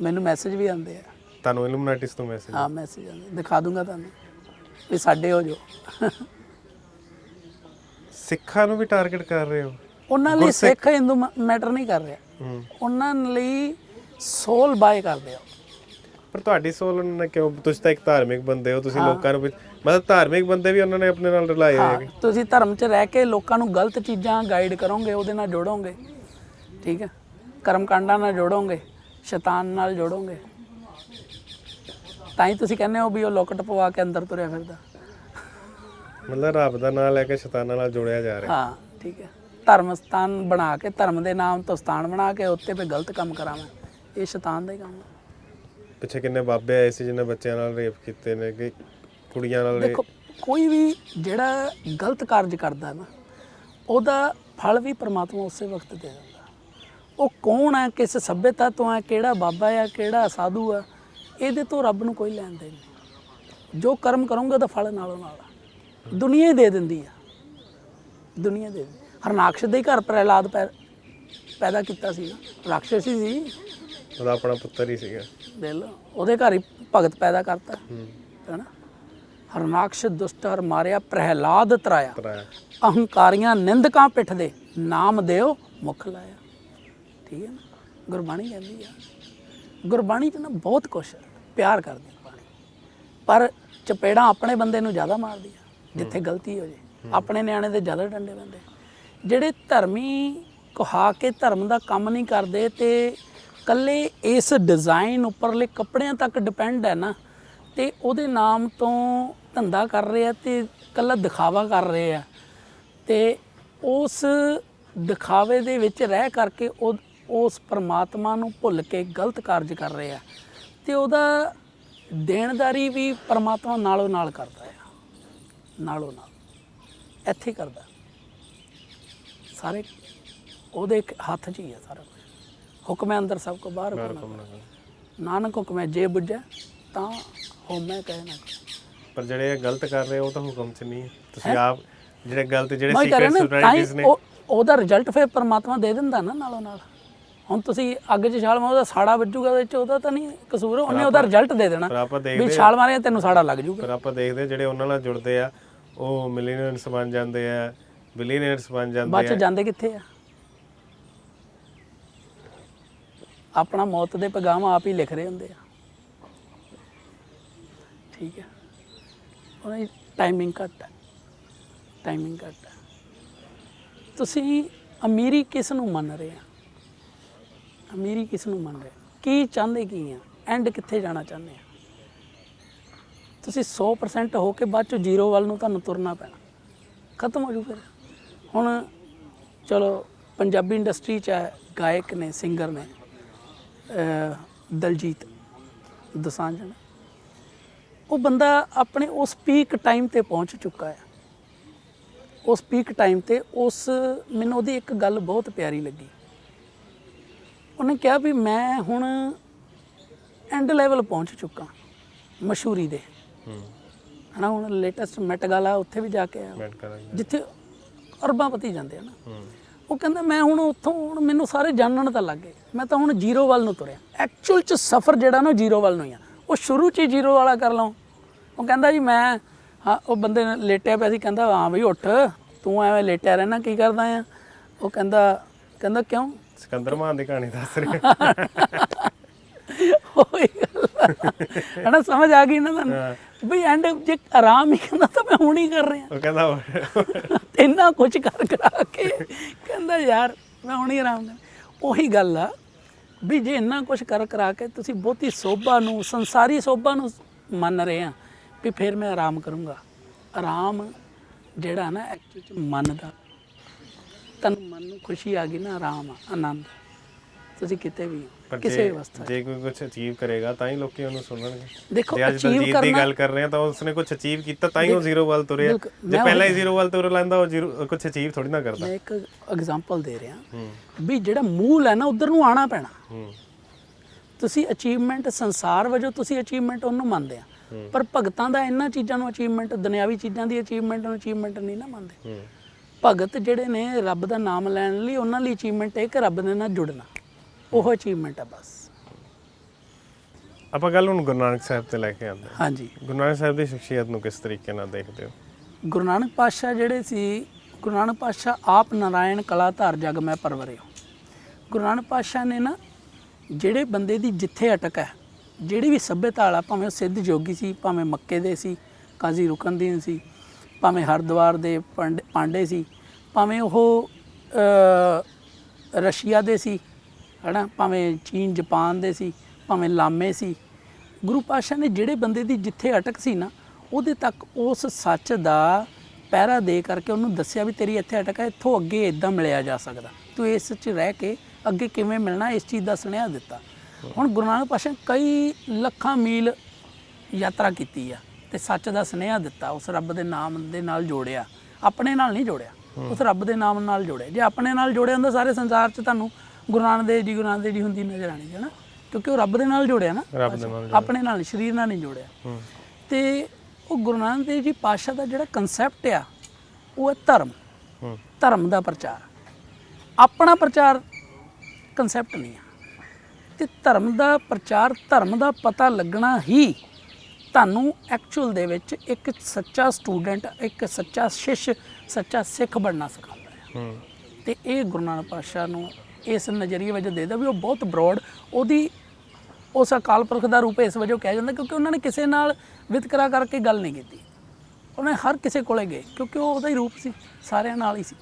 ਮੈਨੂੰ ਮੈਸੇਜ ਵੀ ਆਉਂਦੇ ਆ। ਤੁਹਾਨੂੰ ਇਲੂਮੀਨਾਟਿਸ ਤੋਂ ਮੈਸੇਜ ਹਾਂ ਮੈਸੇਜ ਆਉਂਦੇ ਦਿਖਾ ਦੂੰਗਾ ਤੁਹਾਨੂੰ ਵੀ ਸਾਡੇ ਹੋ ਜੋ। ਸਿੱਖਾਂ ਨੂੰ ਵੀ ਟਾਰਗੇਟ ਕਰ ਰਹੇ ਹੋ? ਉਹਨਾਂ ਲਈ ਸਿੱਖ ਹਿੰਦੂ ਮੈਟਰ ਨਹੀਂ ਕਰ ਰਿਹਾ। ਹੂੰ। ਉਹਨਾਂ ਲਈ ਸੋਲ ਬਾਏ ਕਰਦੇ ਆ ਪਰ ਤੁਹਾਡੀ ਸੋਲ ਉਹਨਾਂ ਨੇ ਕਿਉਂ ਤੁਸੀਂ ਤਾਂ ਇੱਕ ਧਾਰਮਿਕ ਬੰਦੇ ਹੋ ਤੁਸੀਂ ਲੋਕਾਂ ਨੂੰ ਮਤਲਬ ਧਾਰਮਿਕ ਬੰਦੇ ਵੀ ਉਹਨਾਂ ਨੇ ਆਪਣੇ ਨਾਲ ਰਲਾਏ ਹੋਏ ਹੈਗੇ। ਤੁਸੀਂ ਧਰਮ 'ਚ ਰਹਿ ਕੇ ਲੋਕਾਂ ਨੂੰ ਗਲਤ ਚੀਜ਼ਾਂ ਗਾਈਡ ਕਰੋਗੇ ਉਹਦੇ ਨਾਲ ਜੋੜੋਗੇ। ਠੀਕ ਹੈ? ਕਰਮ ਕਾਂਡਾਂ ਨਾਲ ਜੋੜੋਗੇ। ਸ਼ੈਤਾਨ ਨਾਲ ਜੋੜੋਗੇ? ਤਾਂ ਹੀ ਤੁਸੀਂ ਕਹਿੰਦੇ ਹੋ ਵੀ ਉਹ ਲੋਕਟ ਪਵਾ ਕੇ ਅੰਦਰ ਤੁਰਿਆ ਫਿਰਦਾ। ਮਤਲਬ ਰੱਬ ਦਾ ਨਾਮ ਲੈ ਕੇ ਸ਼ੈਤਾਨਾਂ ਨਾਲ ਜੋੜਿਆ ਜਾ ਰਿਹਾ। ਹਾਂ ਠੀਕ ਹੈ। ਧਰਮ ਸਥਾਨ ਬਣਾ ਕੇ ਧਰਮ ਦੇ ਨਾਮ ਤੋਂ ਸਥਾਨ ਬਣਾ ਕੇ ਉੱਤੇ 'ਤੇ ਗਲਤ ਕੰਮ ਕਰਾਵਾਂ। ਇਹ ਸ਼ੈਤਾਨ ਦਾ ਹੀ ਕੰਮ ਹੈ। ਪਿੱਛੇ ਕਿੰਨੇ ਬਾਬੇ ਆਏ ਸੀ ਜਿਨ੍ਹਾਂ ਬੱਚਿਆਂ ਨਾਲ ਰੇਪ ਕੀਤੇ ਨੇ ਕਿ ਕੁੜੀਆਂ ਨਾਲ rape- ਦੇਖੋ ਕੋਈ ਵੀ ਜਿਹੜਾ ਗਲਤ ਕਾਰਜ ਕਰਦਾ ਨਾ ਉਹਦਾ ਫਲ ਵੀ ਪ੍ਰਮਾਤਮਾ ਉਸੇ ਵਕਤ ਦੇ ਦਿੰਦਾ। ਉਹ ਕੌਣ ਹੈ ਕਿਸ ਸਭਿਅਤਾ ਤੋਂ ਹੈ ਕਿਹੜਾ ਬਾਬਾ ਹੈ ਕਿਹੜਾ ਸਾਧੂ ਹੈ ਇਹਦੇ ਤੋਂ ਰੱਬ ਨੂੰ ਕੋਈ ਲੈਣ ਦੇਣ ਨਹੀਂ। ਜੋ ਕਰਮ ਕਰੋਗੇ ਉਹਦਾ ਫਲ ਨਾਲੋਂ ਨਾਲ ਆ। ਦੁਨੀਆ ਹੀ ਦੇ ਦਿੰਦੀ ਆ। ਦੁਨੀਆ ਦੇ ਹਰਨਾਕਸ਼ ਦੇ ਘਰ ਪ੍ਰਹਿਲਾਦ ਪੈਦਾ ਕੀਤਾ ਸੀ। ਨਾ ਰਾਖਸ਼ ਸੀ। ਉਹਦਾ ਆਪਣਾ ਪੁੱਤਰ ਹੀ ਸੀਗਾ। ਦੇਖ ਲਓ ਉਹਦੇ ਘਰ ਹੀ ਭਗਤ ਪੈਦਾ ਕਰਤਾ। ਹੂੰ। ਹੈਨਾ ਹਰਨਾਕਸ਼ ਦੁਸ਼ਟ ਹਰ ਮਾਰਿਆ ਪ੍ਰਹਿਲਾਦ ਤਰਾਇਆ। ਅਹੰਕਾਰੀਆਂ ਨਿੰਦਕਾਂ ਪਿੱਠ ਦੇ ਨਾਮ ਦਿਓ ਮੁਖ ਲਾਇਆ। ਠੀਕ ਹੈ ਨਾ ਗੁਰਬਾਣੀ ਕਹਿੰਦੀ ਆ ਗੁਰਬਾਣੀ ਚ ਨਾ ਬਹੁਤ ਕੁਛ ਪਿਆਰ ਕਰਦੀ ਹੈ ਬਾਣੀ ਪਰ ਚਪੇੜਾਂ ਆਪਣੇ ਬੰਦੇ ਨੂੰ ਜ਼ਿਆਦਾ ਮਾਰਦੀ ਆ ਜਿੱਥੇ ਗਲਤੀ ਹੋ ਜੇ ਆਪਣੇ ਨਿਆਣੇ ਦੇ ਜ਼ਿਆਦਾ ਡੰਡੇ ਪੈਂਦੇ। ਜਿਹੜੇ ਧਰਮੀ ਕਹਾ ਕੇ ਧਰਮ ਦਾ ਕੰਮ ਨਹੀਂ ਕਰਦੇ ਤੇ ਕੱਲੇ ਇਸ ਡਿਜ਼ਾਈਨ ਉੱਪਰਲੇ ਕੱਪੜਿਆਂ ਤੱਕ ਡਿਪੈਂਡ ਹੈ ਨਾ ਤੇ ਉਹਦੇ ਨਾਮ ਤੋਂ ਧੰਦਾ ਕਰ ਰਹੇ ਆ ਤੇ ਕੱਲਾ ਦਿਖਾਵਾ ਕਰ ਰਹੇ। ਆ ਤੇ ਉਸ ਦਿਖਾਵੇ ਦੇ ਵਿੱਚ ਰਹਿ ਕਰਕੇ ਉਹ ਉਸ ਪਰਮਾਤਮਾ ਨੂੰ ਭੁੱਲ ਕੇ ਗਲਤ ਕਾਰਜ ਕਰ ਰਹੇ ਆ। ਤੇ ਉਹਦਾ ਦੇਣਦਾਰੀ ਵੀ ਪਰਮਾਤਮਾ ਨਾਲੋਂ ਨਾਲ ਕਰਦਾ ਆ। ਨਾਲੋਂ ਨਾਲ। ਇੱਥੇ ਕਰਦਾ। ਸਾਰੇ ਉਹਦੇ ਹੱਥ 'ਚ ਹੀ ਆ ਸਾਰਾ ਕੁਝ ਹੁਕਮ ਹੈ ਅੰਦਰ ਸਭ ਕੋ ਬਾਹਰ। ਨਾਨਕ ਹੁਕਮ ਹੈ ਜੇ ਬੁੱਝੈ ਤਾਂ ਹੋਮੈ ਕਹਿ ਨਾ ਕੋਈ। ਪਰ ਜਿਹੜੇ ਇਹ ਗਲਤ ਕਰ ਰਹੇ ਉਹ ਤਾਂ ਹੁਕਮ 'ਚ ਨਹੀਂ। ਤੁਸੀਂ ਆਪ ਜਿਹੜੇ ਗਲਤ ਜਿਹੜੇ ਮੈਂ ਸੀਕ੍ਰੇਟ ਸੋਸਾਇਟੀਜ਼ ਨੇ ਉਹ ਉਹਦਾ ਰਿਜ਼ਲਟ ਫਿਰ ਪਰਮਾਤਮਾ ਦੇ ਦਿੰਦਾ ਨਾ ਨਾਲੋਂ ਨਾਲ। ਹੁਣ ਤੁਸੀਂ ਅੱਗ 'ਚ ਛਾਲ ਮਾਰੋ ਉਹਦਾ ਸਾੜਾ ਵੱਜੂਗਾ ਉਹਦੇ 'ਚ ਉਹਦਾ ਤਾਂ ਨਹੀਂ ਕਸੂਰ ਉਹਨੇ ਉਹਦਾ ਰਿਜ਼ਲਟ ਦੇ ਦੇਣਾ। ਪਰ ਆਪਾਂ ਵੀ ਦੇਖਦੇ ਛਾਲ ਮਾਰਿਆ ਤੈਨੂੰ ਸਾੜਾ ਲੱਗ ਜੂਗਾ। ਪਰ ਆਪਾਂ ਦੇਖਦੇ ਜਿਹੜੇ ਉਹਨਾਂ ਨਾਲ ਜੁੜਦੇ ਆ ਉਹ ਮਿਲੀਨੀਅਰਸ ਬਣ ਜਾਂਦੇ ਆ ਬਿਲੀਨੀਅਰਸ ਬਣ ਬਾਅਦ ਜਾਂਦੇ ਚ ਆ। ਜਾਂਦੇ ਕਿੱਥੇ ਆ? ਆਪਣਾ ਮੌਤ ਦੇ ਪੈਗਾਮ ਆਪ ਹੀ ਲਿਖ ਰਹੇ ਹੁੰਦੇ ਆ। ਠੀਕ ਹੈ। ਉਹਨਾਂ ਦੀ ਟਾਈਮਿੰਗ ਘੱਟ ਹੈ। ਟਾਈਮਿੰਗ ਘੱਟ ਹੈ। ਤੁਸੀਂ ਅਮੀਰੀ ਕਿਸ ਨੂੰ ਮੰਨ ਰਹੇ ਆ? ਅਮੀਰੀ ਕਿਸ ਨੂੰ ਮੰਗ ਹੈ ਕੀ ਚਾਹੁੰਦੇ ਕੀ ਆ? ਐਂਡ ਕਿੱਥੇ ਜਾਣਾ ਚਾਹੁੰਦੇ ਆ? ਤੁਸੀਂ 100% ਹੋ ਕੇ ਬਾਅਦ ਚ ਜ਼ੀਰੋ ਵੱਲ ਨੂੰ ਤੁਹਾਨੂੰ ਤੁਰਨਾ ਪੈਣਾ। ਖਤਮ ਹੋ ਜੂ ਫਿਰ। ਹੁਣ ਚਲੋ, ਪੰਜਾਬੀ ਇੰਡਸਟਰੀ ਚ ਹੈ, ਗਾਇਕ ਨੇ, ਸਿੰਗਰ ਨੇ ਦਲਜੀਤ ਦੋਸਾਂਝ ਨੇ। ਉਹ ਬੰਦਾ ਆਪਣੇ ਉਸ ਪੀਕ ਟਾਈਮ ਤੇ ਪਹੁੰਚ ਚੁੱਕਾ ਹੈ। ਉਸ ਪੀਕ ਟਾਈਮ ਤੇ ਉਸ, ਮੈਨੂੰ ਉਹਦੀ ਇੱਕ ਗੱਲ ਬਹੁਤ ਪਿਆਰੀ ਲੱਗੀ। ਉਹਨੇ ਕਿਹਾ ਵੀ ਮੈਂ ਹੁਣ ਐਂਡ ਲੈਵਲ ਪਹੁੰਚ ਚੁੱਕਾ ਮਸ਼ਹੂਰੀ ਦੇ। ਹੂੰ। ਹਨਾ ਹੁਣ ਲੇਟੈਸਟ ਮੈਟ ਗਾਲਾ ਉੱਥੇ ਵੀ ਜਾ ਕੇ ਆਇਆ। ਕਰਾਂਗੇ ਜਿੱਥੇ ਅਰਬਾਪਤੀ ਜਾਂਦੇ ਆ ਨਾ। ਹੂੰ। ਉਹ ਕਹਿੰਦਾ ਮੈਂ ਹੁਣ ਉੱਥੋਂ ਹੁਣ ਮੈਨੂੰ ਸਾਰੇ ਜਾਣਨ ਤਾਂ ਲੱਗ ਗਏ। ਮੈਂ ਤਾਂ ਹੁਣ ਜ਼ੀਰੋ ਵੱਲ ਨੂੰ ਤੁਰਿਆ। ਐਕਚੁਅਲ ਚ ਸਫ਼ਰ ਜਿਹੜਾ ਨਾ ਜ਼ੀਰੋ ਵੱਲ ਨੂੰ ਹੀ ਆ। ਉਹ ਸ਼ੁਰੂ ਚ ਹੀ ਜ਼ੀਰੋ ਵਾਲਾ ਕਰ ਲਵਾਂ ਉਹ ਕਹਿੰਦਾ ਜੀ ਮੈਂ ਹਾਂ ਉਹ ਬੰਦੇ ਨੇ ਲੇਟਿਆ ਪਿਆ ਸੀ। ਕਹਿੰਦਾ ਹਾਂ ਬਈ ਉੱਠ। ਤੂੰ ਐਵੇਂ ਲੇਟਿਆ ਰਹਿਣਾ ਕੀ ਕਰਦਾ ਆ? ਉਹ ਕਹਿੰਦਾ ਕਹਿੰਦਾ ਕਿਉਂ? ਸਿਕੰਦਰ ਮਾਨ ਦੀ ਕਹਾਣੀ ਦੱਸ ਰਹੇ। ਗੱਲ। ਆ। ਹਨਾ ਸਮਝ ਆ ਗਈ ਨਾ ਤੁਹਾਨੂੰ? ਬਈ ਐਂਡ ਜੇ ਆਰਾਮ ਹੀ ਕਹਿੰਦਾ ਤਾਂ ਮੈਂ ਹੁਣ ਹੀ ਕਰ ਰਿਹਾ। ਉਹ ਕਹਿੰਦਾ ਇੰਨਾ ਕੁਝ ਕਰ ਕਰਾ ਕੇ ਕਹਿੰਦਾ ਯਾਰ ਮੈਂ ਹੁਣ ਹੀ ਆਰਾਮ ਨਾਲ ਉਹੀ ਗੱਲ ਆ ਵੀ ਜੇ ਇੰਨਾ ਕੁਝ ਕਰ ਕਰਾ ਕੇ ਤੁਸੀਂ ਬਹੁਤੀ ਸੋਭਾ ਨੂੰ ਸੰਸਾਰੀ ਸੋਭਾ ਨੂੰ ਮੰਨ ਰਹੇ ਆ ਵੀ ਫਿਰ ਮੈਂ ਆਰਾਮ ਕਰੂੰਗਾ। ਆਰਾਮ ਜਿਹੜਾ ਨਾ ਐਕਚੁਅਲ ਚ ਮਨ ਦਾ ਤਨ ਮਨ ਨੂੰ ਖੁਸ਼ੀ ਆ ਗਈ ਨਾ ਆਰਾਮ ਆ, ਆਨੰਦ। ਤੁਸੀਂ ਕਿਤੇ ਵੀ ਹੋ, ਪਰ ਕਿਸੇ ਜੇ ਅਵਸਥਾ 'ਚ। ਜੇ ਕੋਈ ਕੁਝ ਅਚੀਵ ਕਰੇਗਾ ਤਾਂ ਹੀ ਲੋਕੀ ਉਹਨੂੰ ਸੁਣਨਗੇ। ਦੇਖੋ ਜੇ ਅੱਜ ਦਲਜੀਤ ਦੀ ਕਰਨਾ ਗੱਲ ਕਰ ਰਹੇ ਆ ਤਾਂ ਉਸਨੇ ਕੁਝ ਅਚੀਵ ਕੀਤਾ ਤਾਂ ਹੀ ਉਹ ਜ਼ੀਰੋ ਵੱਲ ਤੁਰਿਆ। ਬਿਲਕੁਲ। ਜੇ ਮੈਂ ਪਹਿਲਾਂ ਹੀ ਜ਼ੀਰੋ ਵੱਲ ਤੁਰ ਲੈਂਦਾ ਉਹ ਜ਼ੀਰੋ ਕੁਝ ਅਚੀਵ ਥੋੜੀ ਨਾ ਕਰਦਾ। ਮੈਂ ਇੱਕ ਐਗਜ਼ਾਮਪਲ ਦੇ ਰਿਹਾ। ਹੂੰ। ਵੀ ਜਿਹੜਾ ਮੂਲ ਹੈ ਨਾ ਉਧਰ ਨੂੰ ਆਣਾ ਪੈਣਾ। ਹੂੰ। ਤੁਸੀਂ ਅਚੀਵਮੈਂਟ ਸੰਸਾਰ ਵਜੋਂ ਤੁਸੀਂ ਅਚੀਵਮੈਂਟ ਉਹਨੂੰ ਮੰਨਦੇ ਆ। ਪਰ ਭਗਤਾਂ ਦਾ ਇਹਨਾਂ ਚੀਜ਼ਾਂ ਨੂੰ ਅਚੀਵਮੈਂਟ ਦੁਨਿਆਵੀ ਚੀਜ਼ਾਂ ਦੀ ਅਚੀਵਮੈਂਟ ਨੂੰ ਅਚੀਵਮੈਂਟ ਨਹੀਂ ਨਾ ਮੰਨਦੇ। ਹੂੰ। ਭਗਤ ਜਿਹੜੇ ਨੇ ਰੱਬ ਦਾ ਨਾਮ ਲੈਣ ਲਈ ਉਹਨਾਂ ਲਈ ਅਚੀਵਮੈਂਟ ਹੈ ਕਿ ਰੱਬ ਦੇ ਨਾਲ ਜੁੜਨਾ। ਉਹ ਅਚੀਵਮੈਂਟ ਹੈ ਬਸ। ਆਪਾਂ ਗੱਲ ਹੁਣ ਗੁਰੂ ਨਾਨਕ ਸਾਹਿਬ ਤੇ ਲੈ ਕੇ ਆਉਂਦੇ ਹਾਂ। ਹਾਂਜੀ। ਗੁਰੂ ਨਾਨਕ ਸਾਹਿਬ ਦੀ ਸ਼ਖਸੀਅਤ ਨੂੰ ਕਿਸ ਤਰੀਕੇ ਨਾਲ ਦੇਖਦੇ ਹੋ? ਗੁਰੂ ਨਾਨਕ ਪਾਤਸ਼ਾਹ ਜਿਹੜੇ ਸੀ ਗੁਰੂ ਨਾਨਕ ਪਾਤਸ਼ਾਹ ਆਪ ਨਾਰਾਇਣ ਕਲਾ ਧਾਰ ਜਗ ਮੈਂ ਪਰਵਰਿਓ। ਗੁਰੂ ਨਾਨਕ ਪਾਤਸ਼ਾਹ ਨੇ ਨਾ ਜਿਹੜੇ ਬੰਦੇ ਦੀ ਜਿੱਥੇ ਅਟਕ ਹੈ ਜਿਹੜੀ ਵੀ ਸੱਭਿਅਤਾ ਵਾਲਾ ਭਾਵੇਂ ਉਹ ਸਿੱਧ ਜੋਗੀ ਸੀ ਭਾਵੇਂ ਮੱਕੇ ਦੇ ਸੀ ਕਾਜ਼ੀ ਰੁਕਨਦੀਨ ਸੀ ਭਾਵੇਂ ਹਰਦੁਆਰ ਦੇ ਪੰਡ- ਪਾਂਡੇ ਸੀ, ਭਾਵੇਂ ਉਹ ਰਸ਼ੀਆ ਦੇ ਸੀ, ਹਨਾ, ਭਾਵੇਂ ਚੀਨ, ਜਾਪਾਨ ਦੇ ਸੀ, ਭਾਵੇਂ ਲਾਮੇ ਸੀ, ਗੁਰੂ ਪਾਤਸ਼ਾਹ ਨੇ ਜਿਹੜੇ ਬੰਦੇ ਦੀ ਜਿੱਥੇ ਅਟਕ ਸੀ ਨਾ, ਉਹਦੇ ਤੱਕ ਉਸ ਸੱਚ ਦਾ ਪਹਿਰਾ ਦੇ ਕਰਕੇ ਉਹਨੂੰ ਦੱਸਿਆ ਵੀ ਤੇਰੀ ਇੱਥੇ ਅਟਕ ਹੈ, ਇੱਥੋਂ ਅੱਗੇ ਇਦਾਂ ਮਿਲਿਆ ਜਾ ਸਕਦਾ। ਤੂੰ ਇਸ 'ਚ ਰਹਿ ਕੇ ਅੱਗੇ ਕਿਵੇਂ ਮਿਲਣਾ, ਇਸ ਚੀਜ਼ ਦਾ ਸੁਨੇਹਾ ਦਿੱਤਾ। ਹੁਣ ਗੁਰੂ ਨਾਨਕ ਪਾਤਸ਼ਾਹ ਨੇ ਕਈ ਲੱਖਾਂ ਮੀਲ ਯਾਤਰਾ ਕੀਤੀ ਆ। ਤੇ ਸੱਚ ਦਾ ਸੁਨੇਹਾ ਦਿੱਤਾ ਉਸ ਰੱਬ ਦੇ ਨਾਮ ਦੇ ਨਾਲ ਜੋੜਿਆ। ਆਪਣੇ ਨਾਲ ਨਹੀਂ ਜੋੜਿਆ। ਉਸ ਰੱਬ ਦੇ ਨਾਮ ਨਾਲ ਜੋੜਿਆ। ਜੇ ਆਪਣੇ ਨਾਲ ਜੋੜਿਆ ਹੁੰਦਾ ਸਾਰੇ ਸੰਸਾਰ 'ਚ ਤੁਹਾਨੂੰ ਗੁਰੂ ਨਾਨਕ ਦੇਵ ਜੀ ਗੁਰੂ ਨਾਨਕ ਦੇਵ ਜੀ ਹੁੰਦੀ ਨਜ਼ਰ ਆਣੀ ਹੈ ਨਾ ਕਿਉਂਕਿ ਉਹ ਰੱਬ ਦੇ ਨਾਲ ਜੋੜਿਆ ਨਾ। ਰੱਬ ਦੇ ਨਾਲ ਆਪਣੇ ਨਾਲ ਸਰੀਰ ਨਾਲ ਨਹੀਂ ਜੋੜਿਆ। ਤੇ ਉਹ ਗੁਰੂ ਨਾਨਕ ਦੇਵ ਜੀ ਪਾਤਸ਼ਾਹ ਦਾ ਜਿਹੜਾ ਕਨਸੈਪਟ ਆ ਉਹ ਹੈ ਧਰਮ। ਧਰਮ ਦਾ ਪ੍ਰਚਾਰ। ਆਪਣਾ ਪ੍ਰਚਾਰ ਕਨਸੈਪਟ ਨਹੀਂ ਆ। ਤੇ ਧਰਮ ਦਾ ਪ੍ਰਚਾਰ ਧਰਮ ਦਾ ਪਤਾ ਲੱਗਣਾ ਹੀ ਤੁਹਾਨੂੰ ਐਕਚੁਅਲ ਦੇ ਵਿੱਚ ਇੱਕ ਸੱਚਾ ਸਟੂਡੈਂਟ ਇੱਕ ਸੱਚਾ ਸ਼ਿਸ਼ ਸੱਚਾ ਸਿੱਖ ਬਣਨਾ ਸਿਖਾਉਂਦਾ ਹੈ। ਤੇ ਇਹ ਗੁਰੂ ਨਾਨਕ ਪਾਤਸ਼ਾਹ ਨੂੰ ਇਸ ਨਜ਼ਰੀਏ ਵਜੋਂ ਦੇਦਾ ਵੀ ਉਹ ਬਹੁਤ ਬ੍ਰੌਡ ਉਹਦੀ ਉਸ ਅਕਾਲ ਪੁਰਖ ਦਾ ਰੂਪ ਇਸ ਵਜੋਂ ਕਿਹਾ ਜਾਂਦਾ ਕਿਉਂਕਿ ਉਹਨਾਂ ਨੇ ਕਿਸੇ ਨਾਲ ਵਿਤਕਰਾ ਕਰਕੇ ਗੱਲ ਨਹੀਂ ਕੀਤੀ। ਉਹਨੇ ਹਰ ਕਿਸੇ ਕੋਲੇ ਗਏ ਕਿਉਂਕਿ ਉਹ ਉਹਦਾ ਹੀ ਰੂਪ ਸੀ ਸਾਰਿਆਂ ਨਾਲ ਹੀ ਸੀ।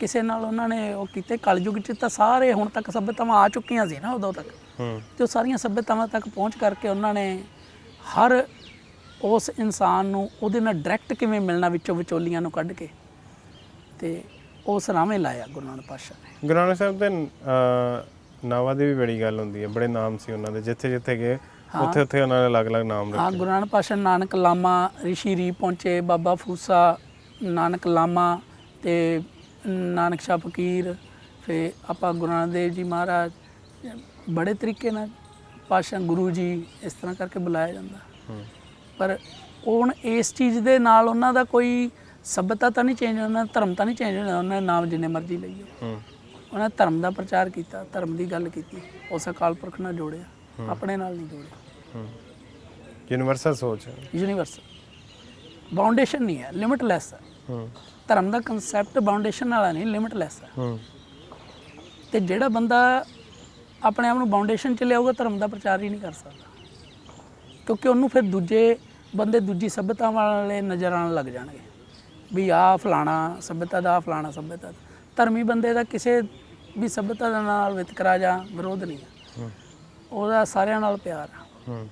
ਕਿਸੇ ਨਾਲ ਉਹਨਾਂ ਨੇ ਉਹ ਕੀਤੇ ਕਲਯੁਗ ਚ ਤਾਂ ਸਾਰੇ ਹੁਣ ਤੱਕ ਸਭਿਅਤਾਵਾਂ ਆ ਚੁੱਕੀਆਂ ਸੀ ਨਾ ਉਦੋਂ ਤੱਕ। ਹੂੰ। ਤੇ ਉਹ ਸਾਰੀਆਂ ਸਭਿਅਤਾਵਾਂ ਤੱਕ ਪਹੁੰਚ ਕਰਕੇ ਉਹਨਾਂ ਨੇ ਹਰ ਉਸ ਇਨਸਾਨ ਨੂੰ ਉਹਦੇ ਨਾਲ ਡਾਇਰੈਕਟ ਕਿਵੇਂ ਮਿਲਣਾ ਵਿੱਚੋਂ ਵਿਚੋਲੀਆਂ ਨੂੰ ਕੱਢ ਕੇ ਤੇ ਉਸ ਰਾਵੇਂ ਲਾਇਆ ਗੁਰੂ ਨਾਨਕ ਪਾਤਸ਼ਾਹ ਨੇ। ਗੁਰੂ ਨਾਨਕ ਸਾਹਿਬ ਦੇ ਨਾਵਾਂ ਦੀ ਵੀ ਬੜੀ ਗੱਲ ਹੁੰਦੀ ਹੈ ਬੜੇ ਨਾਮ ਸੀ ਉਹਨਾਂ ਦੇ ਜਿੱਥੇ ਜਿੱਥੇ ਗਏ ਉੱਥੇ ਉੱਥੇ ਉਹਨਾਂ ਨੇ ਅਲੱਗ-ਅਲੱਗ ਨਾਮ ਹਾਂ ਰੱਖੇ ਗੁਰੂ ਨਾਨਕ ਪਾਤਸ਼ਾਹ ਨਾਨਕ ਲਾਮਾ ਰਿਸ਼ੀ ਰੀ ਪਹੁੰਚੇ ਬਾਬਾ ਫੂਸਾ ਨਾਨਕ ਲਾਮਾ ਤੇ ਨਾਨਕ ਸ਼ਾਹ ਫਕੀਰ ਫੇ ਆਪਾਂ ਗੁਰੂ ਨਾਨਕ ਦੇਵ ਜੀ ਮਹਾਰਾਜ ਬੜੇ ਤਰੀਕੇ ਨਾਲ ਪਾਤਸ਼ਾਹ ਗੁਰੂ ਜੀ ਇਸ ਤਰ੍ਹਾਂ ਕਰਕੇ ਬੁਲਾਇਆ ਜਾਂਦਾ। ਪਰ ਹੁਣ ਇਸ ਚੀਜ਼ ਦੇ ਨਾਲ ਉਹਨਾਂ ਦਾ ਕੋਈ ਸਭਿਅਤਾ ਤਾਂ ਨਹੀਂ ਚੇਂਜ ਹੋਣਾ ਧਰਮ ਤਾਂ ਨਹੀਂ ਚੇਂਜ ਹੋਣਾ ਉਹਨਾਂ ਨੇ ਨਾਮ ਜਿੰਨੇ ਮਰਜ਼ੀ ਲਈਓ ਹੂੰ। ਉਹਨਾਂ ਧਰਮ ਦਾ ਪ੍ਰਚਾਰ ਕੀਤਾ ਧਰਮ ਦੀ ਗੱਲ ਕੀਤੀ ਉਸ ਅਕਾਲ ਪੁਰਖ ਨਾਲ ਜੋੜਿਆ ਆਪਣੇ ਨਾਲ ਨਹੀਂ ਜੋੜਿਆ। ਯੂਨੀਵਰਸਲ ਸੋਚ ਹੈ। ਯੂਨੀਵਰਸਲ ਬਾਉਂਡੇਸ਼ਨ ਨਹੀਂ ਹੈ ਲਿਮਿਟਲੈਸ ਹੈ। ਧਰਮ ਦਾ ਕਨਸੈਪਟ ਬਾਉਂਡੇਸ਼ਨ ਵਾਲਾ ਨਹੀਂ ਲਿਮਿਟਲੈਸ ਹੂੰ। ਤੇ ਜਿਹੜਾ ਬੰਦਾ ਆਪਣੇ ਆਪ ਨੂੰ ਬਾਉਂਡੇਸ਼ਨ ਚ ਲਿਆਊਗਾ ਧਰਮ ਦਾ ਪ੍ਰਚਾਰ ਹੀ ਨਹੀਂ ਕਰ ਸਕਦਾ। ਕਿਉਂਕਿ ਉਹਨੂੰ ਫਿਰ ਦੂਜੇ ਬੰਦੇ ਦੂਜੀ ਸਭਿਅਤਾ ਵਾਲੇ ਨਜ਼ਰ ਆਉਣ ਲੱਗ ਜਾਣਗੇ। ਵੀ ਆਹ ਫਲਾਣਾ ਸਭਿਅਤਾ ਦਾ ਆਹ ਫਲਾਣਾ ਸਭਿਅਤਾ ਦਾ। ਧਰਮੀ ਬੰਦੇ ਦਾ ਕਿਸੇ ਵੀ ਸਭਿਅਤਾ ਦੇ ਨਾਲ ਵਿਤਕਰਾ ਜਾਂ ਵਿਰੋਧ ਨਹੀਂ ਹੂੰ। ਉਹਦਾ ਸਾਰਿਆਂ ਨਾਲ ਪਿਆਰ ਆ। ਹੂੰ।